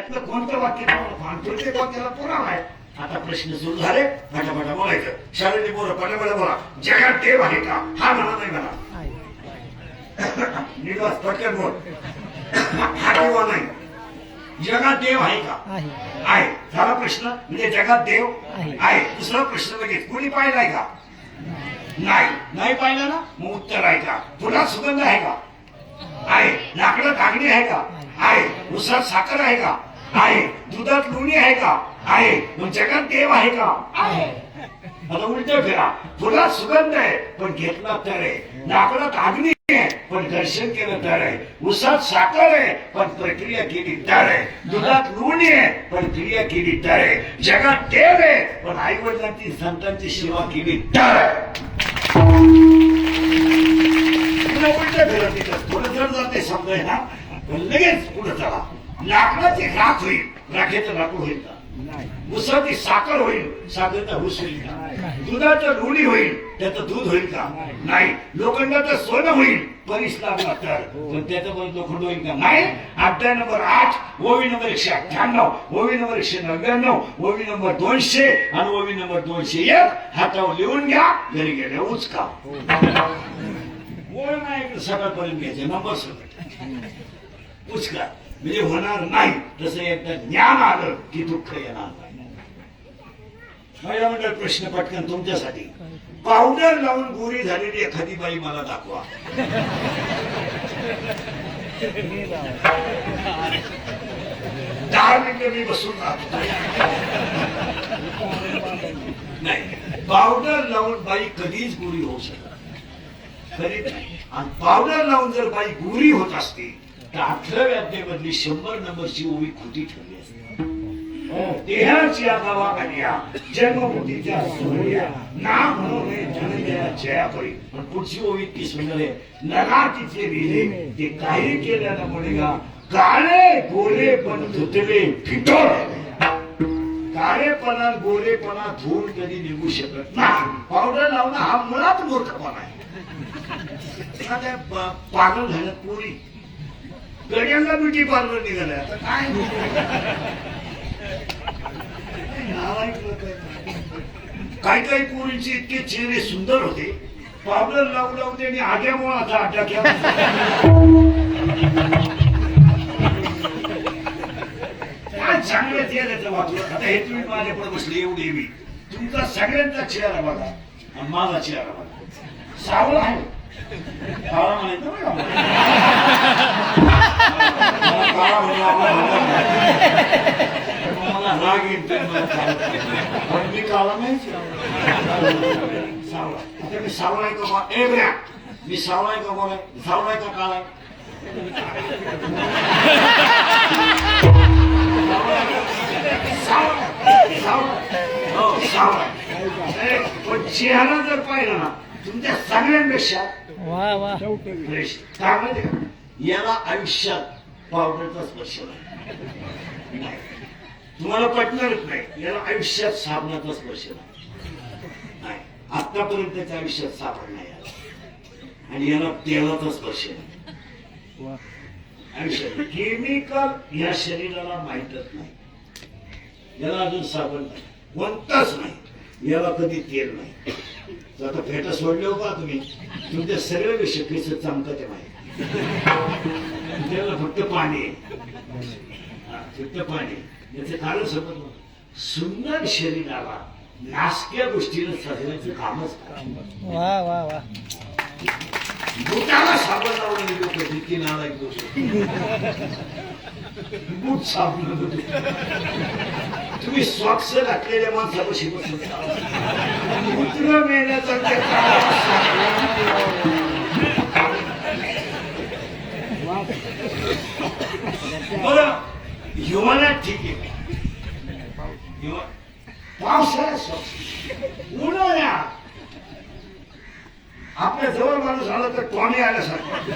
त्यातलं कोणतं वाक्य ते वाक्याला पुरावा आहे. आता प्रश्न सुरू झाले फटाफटा बोलायचं. शाळेने बोला पटापटा बोला. जगात देव आहे का? हा म्हणा नाही म्हणा. निवास पटकन बोल. हा किंवा नाही. जगात देव आहे का? आहे. झाला प्रश्न? म्हणजे जगात देव आहे. दुसरा प्रश्न लगेच. कोणी पाहिलाय का? नाही. नाही पाहिलं ना? मग उत्तर आहे का? फुलात सुगंध आहे का? आहे. लाकडं कागडी आहे का? आहे. उसात साखर आहे का? आहे. दुधात लोणी आहे का? आहे. मग जगात देव आहे का? आहे. आता उलट फिरा फुलात सुगंध आहे पण घेतला तर आहे. नाकडात अग्नी आहे पण दर्शन केलं तर आहे. उसात साखर आहे पण प्रक्रिया केली तर आहे. दुधात लोणी आहे पण क्रिया केली तर आहे. जगात देव आहे पण आई वडिलांची संतांची सेवा केली तर आहे. उलट फिरा तिथं. थोडं जर जाते समजाय ना लगेच पुढे चला. लाकडाची राख होईल. राखेचं लाकूड होईल का? उसाची साखर होईल. साखरेचा ऊस होईल का? दुधाचं लोणी होईल. त्याचं दूध होईल का? नाही. लोखंडाचं सोनं होईल. परीस लागला तर. पण त्याचं पण लोखंड होईल का? नाही. अध्याय नंबर आठ ओवी नंबर एकशे अठ्ठ्याण्णव ओवी नंबर एकशे नव्याण्णव ओवी नंबर दोनशे आणि ओवी नंबर दोनशे एक हातावर लिहून घ्या. घरी गेले उचका ओळ नाही सकाळपर्यंत घ्यायचे. नंबर सगळं पुष्कळ. म्हणजे होणार नाही. जसं एकदा ज्ञान आलं की दुःख येणार नाही. माझ्या प्रश्न पटकन तुमच्यासाठी. पावडर लावून गोरी झालेली एखादी बाई मला दाखवा. दहा मिनिटं मी बसून राहतो. नाही. पावडर लावून बाई कधीच गोरी होऊ शकत कधीच नाही. आणि पावडर लावून जर बाई गोरी होत असती तर अठराव्या शंभर नंबरची ओळी खोटी ठरली असते? हो, देहाच्या गावाखाल्या जन्मभूतीच्या सोहळ्या नाम म्हणून पण पुढची ओळी इतकी सुंदर आहे ते काही केल्यानं काळे गोरे पण धुतले फिटोर. काळेपणा गोरेपणा धूळ कधी निघू शकत नाही. पावडर लावणं हा मुळात मूर्खपणा आहे. एखाद्या पागल झालं पोरी. गड्यांना ब्युटी पार्लर निघालाय आता. काय? काही काही पोरींचे इतके चेहरे सुंदर होते. पावडर लावून लावून त्यांनी आट्यामुळे आता आट्या काय चांगलं चेहऱ्याचं वाटलं आता हे तुम्ही माझ्याकडे बसले एवढी मी. तुमचा सगळ्यांचा चेहरा बघा. आणि माझा चेहरा बघा. सावळा आहे. म्हणायचं मला नाही. मग राग मला. पण मी आता का बा ए मी का बोलाय हो, पण चेहरा जर पाहिला ना तुमच्या सगळ्यांपेक्षा वा वा काय माहिती का याला आयुष्यात पावडरचा स्पर्श नाही तुम्हाला पटणारच नाही. याला आयुष्यात साबणाचा स्पर्श नाही आतापर्यंत त्याच्या आयुष्यात साबण नाही याला. आणि याला तेलाचा स्पर्श नाही आयुष्यात केमिकल या शरीराला माहीतच नाही. याला अजून साबण नाही. कोणताच नाही. याला कधी तेल नाही. आता फेटा सोडले हो का तुम्ही. तुमच्या सगळ्या विषय केस चमकते माहिती त्याला फक्त पाणी फक्त पाणी याचं कारण समज सुंदर शरीराला नासक्या गोष्टीनं सजवायचं कामच वा वा वा. बुटाला साबण लावलेली लोक किती नालायक लोक बूट साबण तुम्ही सॉक्स घातलेल्या माणसापाशी बसून कुत्र मेल्याचा ते बरं हिवाळ्यात ठीक आहे. पावसाळ्यात सॉक्स आपल्या जवळ माणूस आला तर टॉमी आल्यासारखं.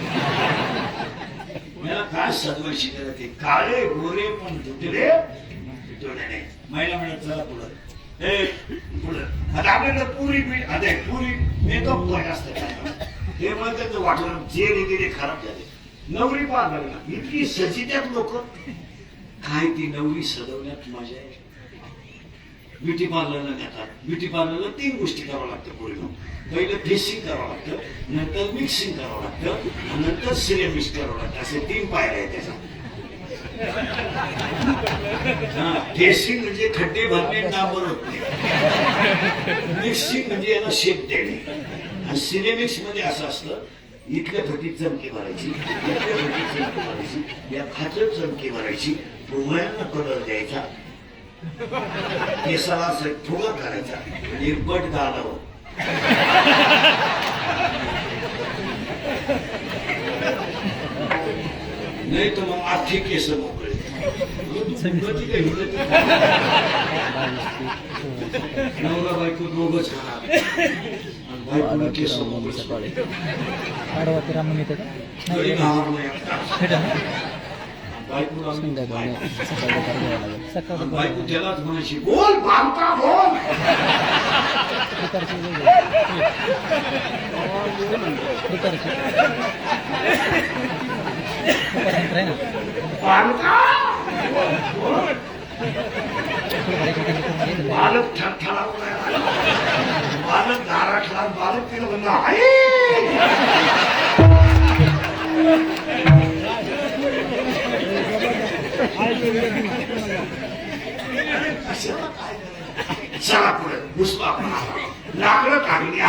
मला काय सदवशी करत ते? काळे गोरे पण धुतले धुतले नाही. महिला म्हणत चला पुढं. ए पुढं. आता आपल्याकडे पुरी पीठ आता पुरी मेकअप पण असतं? ते म्हणतात वाटलं जे गेले खराब झाले. नवरी पाहत लागला इतकी सचित्यात लोक. काय ती नवरी सजवण्यात मजा आहे ब्युटी पार्लरला नेतात. ब्युटी पार्लरला तीन गोष्टी करावं लागतं पूर्ण पहिलं फेसिंग करावं लागतं नंतर मिक्सिंग करावं लागतं नंतर सिरेमिक्स करावं लागतं. असे तीन पायऱ्या आहेत त्याचा. फेसिंग म्हणजे खड्डे भरणे डांबर होते मिक्सिंग म्हणजे याला शेप देणे. आणि सिरेमिक्समध्ये असं असतं इथल्या फटीत चमकी मारायची इथल्या फटीत चमकी मारायची या खात्यात चमकी मारायची डोळ्यांना कलर द्यायचा. केसाला फुगा करायचा. निर्पट गाणं नाही तर मग आर्थिक केस मोकळे. नवरा बायको दोघच बायकोला केस मोकळे. नाही. संध्याकाळी. सकाळी घ्यावं लागेल सकाळ बोल बांधता बोल आहे. बालक थरथरावला बालक गारठला बालक तिला म्हणलं आई चला पुढे पुष्पा लाकडं काढली